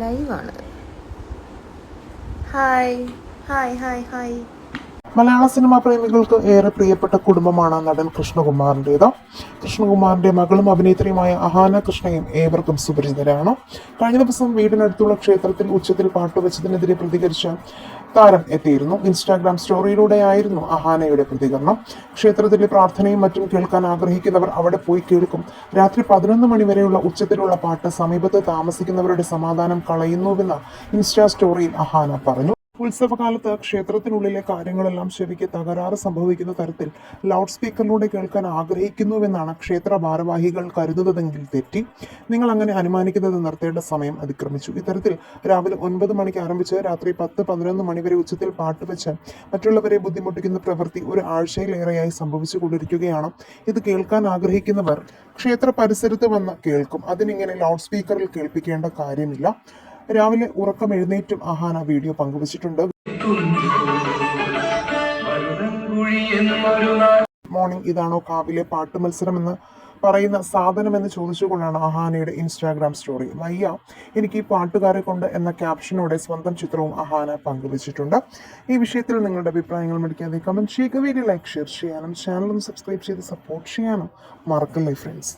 ലൈവാണ്. Hi hi hi hi. Malayala cinema പ്രേമികൾക്ക് ഏറെ പ്രിയപ്പെട്ട കുടുംബമാണ് നടൻ കൃഷ്ണകുമാറിന്റെത്. കൃഷ്ണകുമാറിന്റെ മകളും അഭിനേത്രിയുമായ അഹാന കൃഷ്ണയും ഏവർക്കും സുപരിചിതരാണ്. കഴിഞ്ഞ ദിവസം വീടിനടുത്തുള്ള ക്ഷേത്രത്തിൽ ഉച്ചത്തിൽ പാട്ടുവെച്ചതിനെതിരെ പ്രതികരിച്ച താരം എത്തിയിരുന്നു. ഇൻസ്റ്റാഗ്രാം സ്റ്റോറിയിലൂടെ ആയിരുന്നു അഹാനയുടെ പ്രതികരണം. ക്ഷേത്രത്തിലെ പ്രാർത്ഥനയും മറ്റും കേൾക്കാൻ ആഗ്രഹിക്കുന്നവർ അവിടെ പോയി കേൾക്കും. രാത്രി പതിനൊന്ന് മണി വരെയുള്ള ഉച്ചത്തിലുള്ള പാട്ട് സമീപത്ത് താമസിക്കുന്നവരുടെ സമാധാനം കളയുന്നുവെന്ന് ഇൻസ്റ്റാ സ്റ്റോറിയിൽ അഹാന പറഞ്ഞു. ഉത്സവകാലത്ത് ക്ഷേത്രത്തിനുള്ളിലെ കാര്യങ്ങളെല്ലാം ചെവിക്ക് തകരാറ് സംഭവിക്കുന്ന തരത്തിൽ ലൗഡ് സ്പീക്കറിലൂടെ കേൾക്കാൻ ആഗ്രഹിക്കുന്നുവെന്നാണ് ക്ഷേത്ര ഭാരവാഹികൾ കരുതുന്നതെങ്കിൽ തെറ്റി. നിങ്ങൾ അങ്ങനെ അനുമാനിക്കുന്നത് നിർത്തേണ്ട സമയം അതിക്രമിച്ചു. ഇത്തരത്തിൽ രാവിലെ ഒൻപത് മണിക്ക് ആരംഭിച്ച് രാത്രി പത്ത് പതിനൊന്ന് മണിവരെ ഉച്ചത്തിൽ പാട്ട് വെച്ച് മറ്റുള്ളവരെ ബുദ്ധിമുട്ടിക്കുന്ന പ്രവൃത്തി ഒരു ആഴ്ചയിലേറെയായി സംഭവിച്ചു കൊണ്ടിരിക്കുകയാണ് ഇത് കേൾക്കാൻ ആഗ്രഹിക്കുന്നവർ ക്ഷേത്ര പരിസരത്ത് വന്ന് കേൾക്കും. അതിനിങ്ങനെ ലൗഡ് സ്പീക്കറിൽ കേൾപ്പിക്കേണ്ട കാര്യമില്ല. രാവിലെ ഉറക്കം എഴുന്നേറ്റും അഹാന വീഡിയോ പങ്കുവച്ചിട്ടുണ്ട്. മോർണിംഗ് ഇതാണോ കാവിലെ പാട്ട് മത്സരം എന്ന് പറയുന്ന സാധനം എന്ന് ചോദിച്ചുകൊണ്ടാണ് അഹാനയുടെ ഇൻസ്റ്റാഗ്രാം സ്റ്റോറി വയ്യ എനിക്ക് ഈ പാട്ടുകാരെ കൊണ്ട് എന്ന ക്യാപ്ഷനോടെ സ്വന്തം ചിത്രവും അഹാന പങ്കുവച്ചിട്ടുണ്ട്. ഈ വിഷയത്തിൽ നിങ്ങളുടെ അഭിപ്രായങ്ങൾ മേടിക്കാതെ കമന്റ് ചെയ്യുക. വീഡിയോ ലൈക്ക് ഷെയർ ചെയ്യാനും ചാനലും സബ്സ്ക്രൈബ് ചെയ്ത് സപ്പോർട്ട് ചെയ്യാനും മറക്കല്ലേ ഫ്രണ്ട്സ്